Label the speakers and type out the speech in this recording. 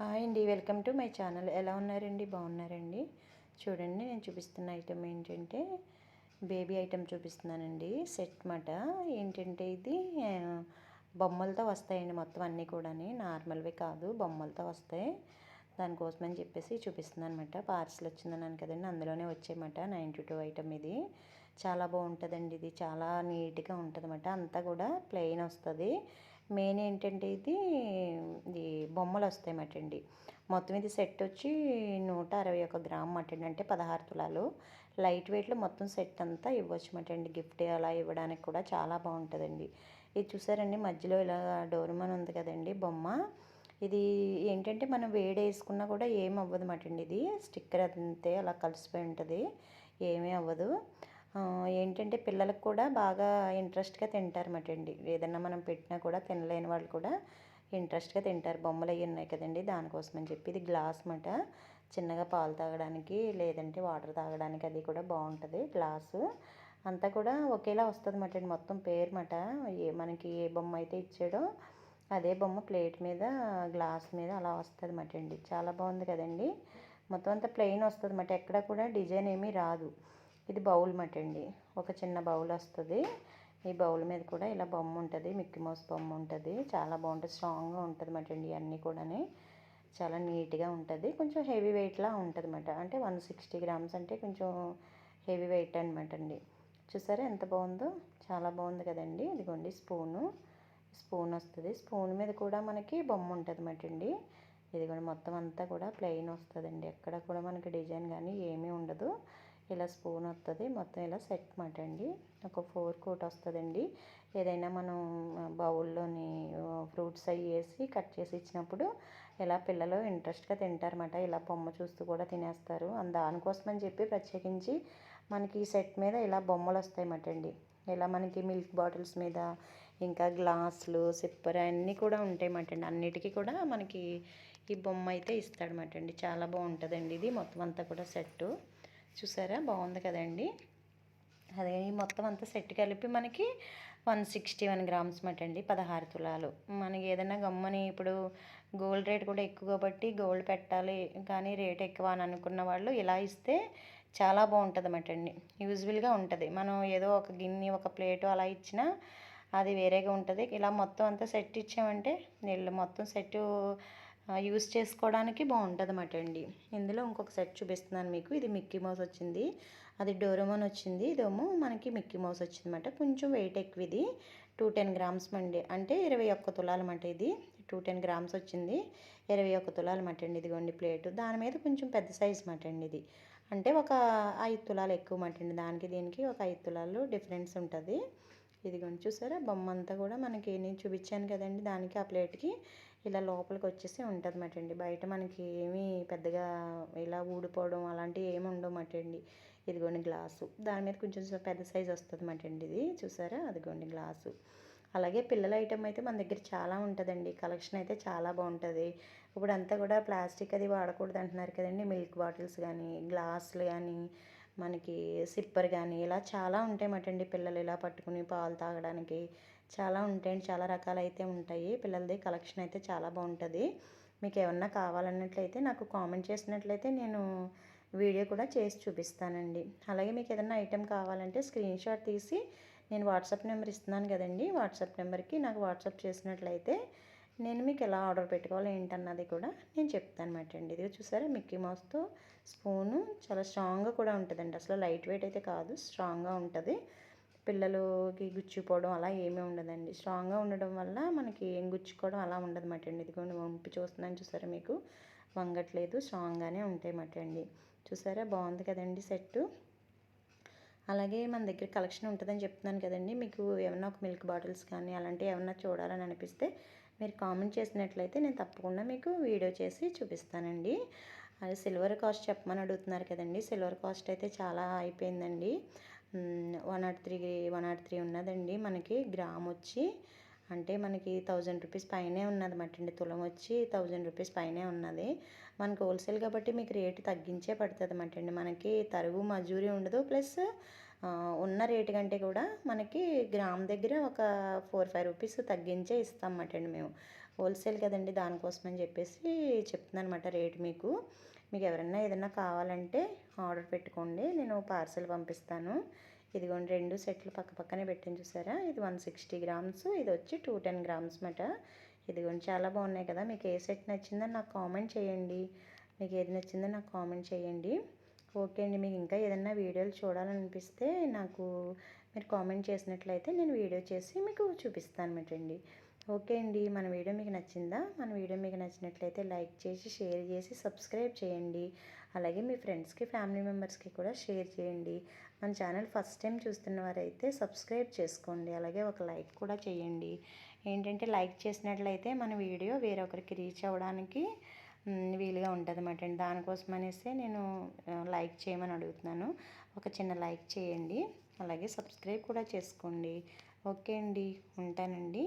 Speaker 1: Hi అండి welcome to my channel. ఎలా ఉన్నారండి? బాగున్నారండి? చూడండి నేను చూపిస్తున్న ఐటెం ఏంటంటే బేబీ ఐటెం చూపిస్తున్నానండి. సెట్ మాట. ఏంటంటే ఇది బొమ్మలతో వస్తాయండి మొత్తం అన్నీ కూడా నార్మల్వే కాదు బొమ్మలతో వస్తాయి. దానికోసమని చెప్పేసి చూపిస్తున్నాను అనమాట పార్సిల్ వచ్చిందన్నాను కదండి అందులోనే వచ్చాయన్నమాట నైంటీ టూ ఐటమ్ ఇది. చాలా బాగుంటుందండి ఇది. చాలా నీట్గా ఉంటుంది అంతా కూడా ప్లెయిన్ వస్తుంది. మెయిన్ ఏంటంటే ఇది ఇది బొమ్మలు వస్తాయి అన్నమాట అండి మొత్తం ఇది సెట్ వచ్చి నూట అరవై ఒక గ్రామ్ మటండి. అంటే పదహారు తులాలు. లైట్ వెయిట్లో మొత్తం సెట్ అంతా ఇవ్వచ్చు మాటండి. గిఫ్ట్ అలా ఇవ్వడానికి కూడా చాలా బాగుంటుందండి. ఇది చూసారండి మధ్యలో ఇలా డోర్మన్ ఉంది కదండి బొమ్మ. ఇది ఏంటంటే మనం వేడి వేసుకున్నా కూడా ఏం అవ్వదు మాట ఇది. స్టిక్కర్ అంతే అలా కలిసిపోయి ఉంటుంది. ఏమీ అవ్వదు. ఏంటంటే పిల్లలకు కూడా బాగా ఇంట్రెస్ట్గా తింటారన్నమాట అండి. ఏదన్నా మనం పెట్టినా కూడా తినలేని వాళ్ళు కూడా ఇంట్రెస్ట్గా తింటారు. బొమ్మలు అవి ఉన్నాయి కదండి దానికోసమని చెప్పి. ఇది గ్లాస్ మాట చిన్నగా పాలు తాగడానికి లేదంటే వాటర్ తాగడానికి అది కూడా బాగుంటుంది. గ్లాసు అంతా కూడా ఒకేలా వస్తుంది మాట అండి. మొత్తం పేరు మాట ఏ మనకి ఏ బొమ్మ అయితే ఇచ్చాడో అదే బొమ్మ ప్లేట్ మీద గ్లాస్ మీద అలా వస్తుంది మాట అండి. చాలా బాగుంది కదండి. మొత్తం అంతా ప్లెయిన్ వస్తుంది మాట ఎక్కడ కూడా డిజైన్ ఏమీ రాదు. ఇది బౌల్ మట్ అండి ఒక చిన్న బౌల్ వస్తుంది. ఈ బౌల్ మీద కూడా ఇలా బొమ్మ ఉంటుంది. మిక్కీ మౌస్ బొమ్మ ఉంటుంది. చాలా బాగుంటుంది. స్ట్రాంగ్గా ఉంటుంది మాట అండి అన్నీ కూడా చాలా నీట్గా ఉంటుంది. కొంచెం హెవీ వెయిట్లా ఉంటుంది అన్నమాట అంటే వన్ సిక్స్టీ గ్రామ్స్ అంటే కొంచెం హెవీ వెయిట్ అనమాట అండి. చూసారా ఎంత బాగుందో? చాలా బాగుంది కదండి. ఇదిగోండి స్పూను. స్పూన్ వస్తుంది. స్పూన్ మీద కూడా మనకి బొమ్మ ఉంటుంది మాట అండి ఇదిగోండి మొత్తం అంతా కూడా ప్లెయిన్ వస్తుందండి. ఎక్కడ కూడా మనకి డిజైన్ కానీ ఏమీ ఉండదు. ఇలా స్పూన్ వస్తుంది మొత్తం ఇలా సెట్ మాట అండి. ఒక ఫోర్ కోట్ వస్తుందండి. ఏదైనా మనం బౌల్లోని ఫ్రూట్స్ అవి వేసి కట్ చేసి ఇచ్చినప్పుడు ఇలా పిల్లలు ఇంట్రెస్ట్గా తింటారన్నమాట. ఇలా బొమ్మ చూస్తూ కూడా తినేస్తారు. అండ్ దానికోసమని చెప్పి ప్రత్యేకించి మనకి ఈ సెట్ మీద ఇలా బొమ్మలు వస్తాయన్నమాట అండి. ఇలా మనకి మిల్క్ బాటిల్స్ మీద ఇంకా గ్లాసులు సిప్పర్ అన్నీ కూడా ఉంటాయన్నమాట అండి. అన్నిటికీ కూడా మనకి ఈ బొమ్మ అయితే ఇస్తాడనమాట అండి. చాలా బాగుంటుందండి. ఇది మొత్తం అంతా కూడా సెట్టు చూసారా? బాగుంది కదండి. అదే మొత్తం అంతా సెట్ కలిపి మనకి వన్ సిక్స్టీ వన్ గ్రామ్స్ మాట అండి పదహారు తులాలు. మనకి ఏదైనా గమ్మని ఇప్పుడు గోల్డ్ రేట్ కూడా ఎక్కువ కాబట్టి గోల్డ్ పెట్టాలి కానీ రేట్ ఎక్కువ అని అనుకున్న వాళ్ళు ఇలా ఇస్తే చాలా బాగుంటుంది అన్నమాట అండి యూజువల్గా ఉంటుంది. మనం ఏదో ఒక గిన్నె ఒక ప్లేటు అలా ఇచ్చినా అది వేరేగా ఉంటుంది. ఇలా మొత్తం అంతా సెట్ ఇచ్చామంటే నీళ్ళు మొత్తం సెట్ యూస్ చేసుకోవడానికి బాగుంటుంది అండి. ఇందులో ఇంకొక సెట్ చూపిస్తున్నాను మీకు. ఇది మిక్కీ మౌస్ వచ్చింది. అది డోరమోన్ వచ్చింది. ఇదేమో మనకి మిక్కీ మౌస్ వచ్చిందన్నమాట. కొంచెం వెయిట్ ఎక్కువ ఇది టూ టెన్ గ్రామ్స్ అండి అంటే ఇరవై ఒక్క తులాలన్నమాట ఇది. టూ టెన్ గ్రామ్స్ వచ్చింది. ఇరవై ఒక్క తులాలన్నమాట అండి ఇదిగోండి ప్లేటు. దాని మీద కొంచెం పెద్ద సైజ్ మాట అండి ఇది. అంటే ఒక ఐదు తులాలు ఎక్కువ మాట అండి. దానికి దీనికి ఒక ఐదు తులాలు డిఫరెన్స్ ఉంటుంది. ఇదిగోండి చూసారా? బొమ్మ అంతా కూడా మనకి నేను చూపించాను కదండి. దానికి ఆ ప్లేట్కి ఇలా లోపలికి వచ్చేసి ఉంటుంది అండి బయట మనకి ఏమీ పెద్దగా ఇలా ఊడిపోవడం అలాంటివి ఏమి ఉండవన్నమాట అండి ఇదిగోండి గ్లాసు. దాని మీద కొంచెం పెద్ద సైజ్ వస్తుంది అండి ఇది. చూసారా? అదిగోండి గ్లాసు. అలాగే పిల్లల ఐటెం అయితే మన దగ్గర చాలా ఉంటుందండి. కలెక్షన్ అయితే చాలా బాగుంటుంది. ఇప్పుడు అంతా కూడా ప్లాస్టిక్ అది వాడకూడదు అంటున్నారు కదండి. మిల్క్ బాటిల్స్ కానీ గ్లాసులు కానీ మనకి సిప్పర్ కానీ ఇలా చాలా ఉంటాయి అండి పిల్లలు ఇలా పట్టుకుని పాలు తాగడానికి. చాలా ఉంటాయండి చాలా రకాలు అయితే ఉంటాయి. పిల్లలది కలెక్షన్ అయితే చాలా బాగుంటుంది. మీకు ఏమన్నా కావాలన్నట్లయితే నాకు కామెంట్ చేసినట్లయితే నేను వీడియో కూడా చేసి చూపిస్తానండి. అలాగే మీకు ఏదైనా ఐటెం కావాలంటే స్క్రీన్ షాట్ తీసి నేను వాట్సాప్ నెంబర్ ఇస్తున్నాను కదండి. వాట్సాప్ నెంబర్కి నాకు వాట్సాప్ చేసినట్లయితే నేను మీకు ఎలా ఆర్డర్ పెట్టుకోవాలి ఏంటన్నది కూడా నేను చెప్తాను అనమాట అండి. ఇది చూసారా మిక్కీ మౌస్తో స్పూను చాలా స్ట్రాంగ్గా కూడా ఉంటుందండి. అసలు లైట్ వెయిట్ అయితే కాదు స్ట్రాంగ్గా ఉంటుంది. పిల్లలకి గుచ్చిపోవడం అలా ఏమీ ఉండదండి. స్ట్రాంగ్గా ఉండడం వల్ల మనకి ఏం గుచ్చుకోవడం అలా ఉండదు మాట అండి. ఇదిగోండి వంపి చూస్తున్నాను చూసారా మీకు? వంగట్లేదు స్ట్రాంగ్గానే ఉంటాయి మాట అండి. చూసారా బాగుంది కదండి సెట్టు. అలాగే మన దగ్గర కలెక్షన్ ఉంటుందని చెప్తున్నాను కదండి. మీకు ఏమైనా ఒక మిల్క్ బాటిల్స్ కానీ అలాంటివి ఏమన్నా చూడాలని అనిపిస్తే మీరు కామెంట్ చేసినట్లయితే నేను తప్పకుండా మీకు వీడియో చేసి చూపిస్తానండి. అది సిల్వర్ కాస్ట్ చెప్పమని అడుగుతున్నారు కదండి. సిల్వర్ కాస్ట్ అయితే చాలా అయిపోయిందండి. One nought three one nought three ఉన్నదండి. మనకి గ్రామ్ వచ్చి అంటే మనకి థౌజండ్ రూపీస్ పైనే ఉన్నది అండి. తులం వచ్చి థౌజండ్ రూపీస్ పైనే ఉన్నది. మనకి హోల్సేల్ కాబట్టి మీకు రేటు తగ్గించే పడుతుంది అండి. మనకి తరుగు మజూరీ ఉండదు. ప్లస్ ఉన్న రేటు కంటే కూడా మనకి గ్రామ్ దగ్గర ఒక ఫోర్ ఫైవ్ రూపీస్ తగ్గించే ఇస్తాం అండి మేము. హోల్సేల్ కదండి దానికోసం అని చెప్పేసి చెప్తున్నాను అనమాట రేట్ మీకు. మీకు ఎవరైనా ఏదైనా కావాలంటే ఆర్డర్ పెట్టుకోండి నేను పార్సల్ పంపిస్తాను. ఇదిగోండి రెండు సెట్లు పక్క పక్కనే పెట్టాను చూసారా? ఇది వన్ సిక్స్టీ గ్రామ్స్ ఇది వచ్చి టూ టెన్ గ్రామ్స్ మాట ఇదిగోండి చాలా బాగున్నాయి కదా. మీకు ఏ సెట్ నచ్చిందో నాకు కామెంట్ చేయండి. మీకు ఏది నచ్చిందో నాకు కామెంట్ చేయండి. ఓకే అండి. మీకు ఇంకా ఏదైనా వీడియోలు చూడాలనిపిస్తే నాకు మీరు కామెంట్ చేసినట్లయితే నేను వీడియో చేసి మీకు చూపిస్తాను అనమాట అండి. ఓకే అండి. మన వీడియో మీకు నచ్చిందా? మన వీడియో మీకు నచ్చినట్లయితే లైక్ చేసి షేర్ చేసి సబ్స్క్రైబ్ చేయండి. అలాగే మీ ఫ్రెండ్స్కి ఫ్యామిలీ మెంబర్స్కి కూడా షేర్ చేయండి. మన ఛానల్ ఫస్ట్ టైం చూస్తున్న వారైతే సబ్స్క్రైబ్ చేసుకోండి. అలాగే ఒక లైక్ కూడా చేయండి. ఏంటంటే లైక్ చేసినట్లయితే మన వీడియో వేరొకరికి రీచ్ అవ్వడానికి వీలుగా ఉంటుంది అన్నమాట అండి దానికోసం అనేసి నేను లైక్ చేయమని అడుగుతున్నాను. ఒక చిన్న లైక్ చేయండి. అలాగే సబ్స్క్రైబ్ కూడా చేసుకోండి. ఓకే అండి. ఉంటానండి.